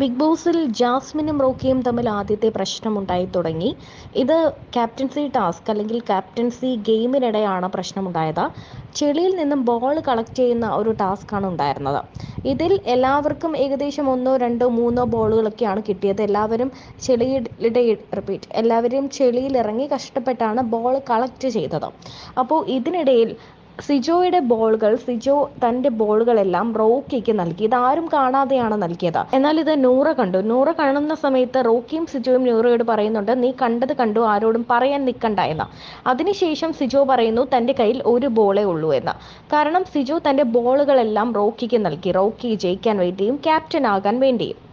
Big ബോസിൽ ജാസ്മിനും റോക്കിയും തമ്മിൽ ആദ്യത്തെ പ്രശ്നമുണ്ടായി തുടങ്ങി. ഇത് ക്യാപ്റ്റൻസി ടാസ്ക് അല്ലെങ്കിൽ ക്യാപ്റ്റൻസി ഗെയിമിനിടെയാണ് പ്രശ്നമുണ്ടായത്. ചെളിയിൽ നിന്നും ബോൾ കളക്ട് ചെയ്യുന്ന ഒരു ടാസ്ക്കാണ് ഉണ്ടായിരുന്നത്. ഇതിൽ എല്ലാവർക്കും ഏകദേശം ഒന്നോ രണ്ടോ മൂന്നോ ബോളുകളൊക്കെയാണ് കിട്ടിയത്. എല്ലാവരും ചെളിയുടെ റിപ്പീറ്റ് എല്ലാവരും ചെളിയിൽ ഇറങ്ങി കഷ്ടപ്പെട്ടാണ് ബോൾ കളക്ട് ചെയ്തത്. അപ്പോൾ ഇതിനിടയിൽ സിജോയുടെ ബോളുകൾ സിജോ തന്റെ ബോളുകളെല്ലാം റോക്കിക്ക് നൽകി. ഇത് ആരും കാണാതെയാണ് നൽകിയത്. എന്നാൽ ഇത് നൂറ കണ്ടു. നൂറ കാണുന്ന സമയത്ത് റോക്കിയും സിജോയും നൂറയോട് പറയുന്നുണ്ട് നീ കണ്ടത് കണ്ടു ആരോടും പറയാൻ നിൽക്കണ്ട എന്ന്. അതിനുശേഷം സിജോ പറയുന്നു തന്റെ കയ്യിൽ ഒരു ബോളേ ഉള്ളൂ എന്ന്. കാരണം സിജോ തന്റെ ബോളുകളെല്ലാം റോക്കിക്ക് നൽകി. റോക്കി ജയിക്കാൻ വേണ്ടിയും ക്യാപ്റ്റൻ ആകാൻ വേണ്ടിയും.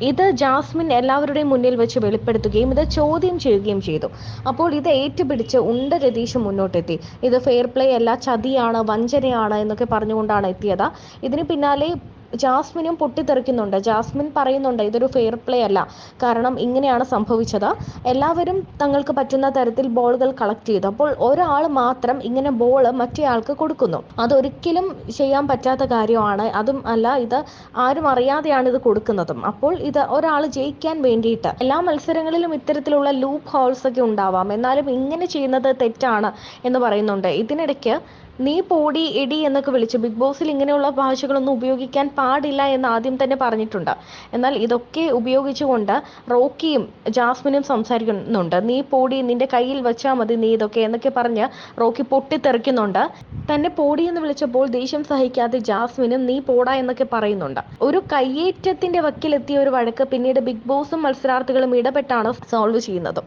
ഇത് ജാസ്മിൻ എല്ലാവരുടെയും മുന്നിൽ വെച്ച് വെളിപ്പെടുത്തുകയും ഇത് ചോദ്യം ചെയ്യുകയും ചെയ്തു. അപ്പോൾ ഇത് ഏറ്റുപിടിച്ച് ഉണ്ട രതീഷ് മുന്നോട്ടെത്തി. ഇത് ഫെയർ പ്ലേ അല്ല ചതിയാണ് വഞ്ചനയാണ് എന്നൊക്കെ പറഞ്ഞുകൊണ്ടാണ് എത്തിയത്. ഇതിന് പിന്നാലെ ജാസ്മിനും പൊട്ടിത്തെറിക്കുന്നുണ്ട്. ജാസ്മിൻ പറയുന്നുണ്ട് ഇതൊരു ഫെയർ പ്ലേ അല്ല. കാരണം ഇങ്ങനെയാണ് സംഭവിച്ചത്. എല്ലാവരും തങ്ങൾക്ക് പറ്റുന്ന തരത്തിൽ ബോളുകൾ കളക്ട് ചെയ്തു. അപ്പോൾ ഒരാൾ മാത്രം ഇങ്ങനെ ബോൾ മറ്റേയാൾക്ക് കൊടുക്കുന്നു. അതൊരിക്കലും ചെയ്യാൻ പറ്റാത്ത കാര്യമാണ്. അതും അല്ല ഇത് ആരും അറിയാതെയാണ് ഇത് കൊടുക്കുന്നതും. അപ്പോൾ ഇത് ഒരാൾ ജയിക്കാൻ വേണ്ടിയിട്ട് എല്ലാ മത്സരങ്ങളിലും ഇത്തരത്തിലുള്ള ലൂപ്പ് ഹോൾസ് ഒക്കെ ഉണ്ടാവാം. എന്നാലും ഇങ്ങനെ ചെയ്യുന്നത് തെറ്റാണ് എന്ന് പറയുന്നുണ്ട്. ഇതിനിടയ്ക്ക് നീ പോടി എടി എന്നൊക്കെ വിളിച്ച് ബിഗ് ബോസിൽ ഇങ്ങനെയുള്ള ഭാഷകളൊന്നും ഉപയോഗിക്കാൻ പാടില്ല എന്ന് ആദ്യം തന്നെ പറഞ്ഞിട്ടുണ്ട്. എന്നാൽ ഇതൊക്കെ ഉപയോഗിച്ചുകൊണ്ട് റോക്കിയും ജാസ്മിനും സംസാരിക്കുന്നുണ്ട്. നീ പോടി നിന്റെ കയ്യിൽ വെച്ചാൽ മതി നീ ഇതൊക്കെ എന്നൊക്കെ പറഞ്ഞ് റോക്കി പൊട്ടിത്തെറിക്കുന്നുണ്ട്. തന്നെ പോടി എന്ന് വിളിച്ചപ്പോൾ ദേഷ്യം സഹിക്കാതെ ജാസ്മിനും നീ പോടാ എന്നൊക്കെ പറയുന്നുണ്ട്. ഒരു കയ്യേറ്റത്തിന്റെ വക്കിലെത്തിയ ഒരു വഴക്ക് പിന്നീട് ബിഗ് ബോസും മത്സരാർത്ഥികളും ഇടപെട്ടാണ് സോൾവ് ചെയ്യുന്നത്.